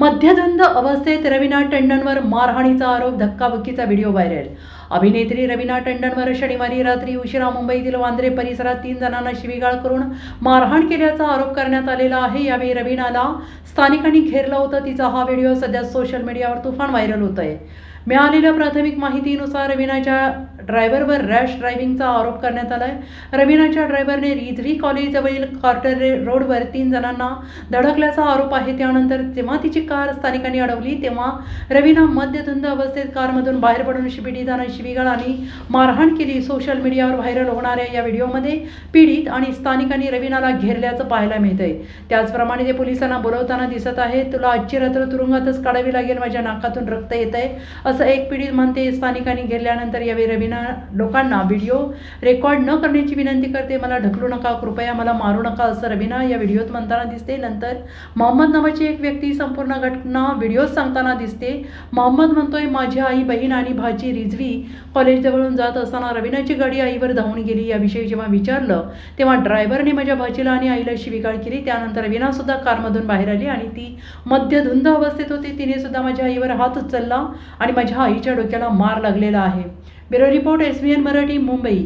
मध्यधुंद अवस्थेत रवीना टंडनवर मारहाणीचा आरोप धक्काबुक्कीचा व्हिडिओ व्हायरल. अभिनेत्री रवीना टंडनवर शनिवारी रात्री उशिरा मुंबईतील वांद्रे परिसरात तीन जणांना शिवीगाळ करून मारहाण केल्याचा आरोप करण्यात आलेला आहे. यावेळी रवीनाला स्थानिकांनी घेरलं होतं. तिचा हा व्हिडिओ सध्या सोशल मीडियावर तुफान व्हायरल होत आहे मिळालेल्या प्राथमिक माहितीनुसार रवीनाच्या ड्रायव्हरवर रॅश ड्रायव्हिंगचा आरोप करण्यात आलाय. रवीनाच्या ड्रायव्हरने रिझवी कॉलेजजवळील कॉर्टर रे- रोडवर तीन जणांना धडकल्याचा आरोप आहे. त्यानंतर जेव्हा तिची कार स्थानिकांनी अडवली तेव्हा रवीना मध्यधुंद अवस्थेत कारमधून बाहेर पडून पीडितांना शिबिगाळांनी मारहाण केली. सोशल मीडियावर व्हायरल होणाऱ्या या व्हिडिओमध्ये पीडित आणि स्थानिकांनी रवीनाला घेरल्याचं पाहायला मिळतंय. त्याचप्रमाणे ते पोलिसांना बोलवताना दिसत आहे तुला आजची रात्र तुरुंगातच काढावी लागेल माझ्या नाकातून रक्त येत आहे असं एक पीडित म्हणते. स्थानिकांनी घेरल्यानंतर यावेळी रवीना लोकांना व्हिडिओ रेकॉर्ड न करण्याची विनंती करते. मला ढकलू नका कृपया मला मारू नका असं रवीना या व्हिडिओत म्हणताना दिसते. नंतर मोहम्मद नावाची एक व्यक्ती संपूर्ण घटना व्हिडिओत सांगताना दिसते. मोहम्मद म्हणतोय माझी आई बहीण आणि भाची रिझवी कॉलेजजवळून जात असताना रवीनाची गाडी आईवर धावून गेली. याविषयी जेव्हा विचारलं तेव्हा ड्रायव्हरने माझ्या भाचीला आणि आईला शिवीगाळ केली. त्यानंतर रवीनासुद्धा कारमधून बाहेर आली आणि ती मध्यधुंद अवस्थेत होती. तिने सुद्धा माझ्या आईवर हात उचलला आणि माझ्या आईच्या डोक्याला मार लागलेला आहे. Bureau report S B N Marathi Mumbai.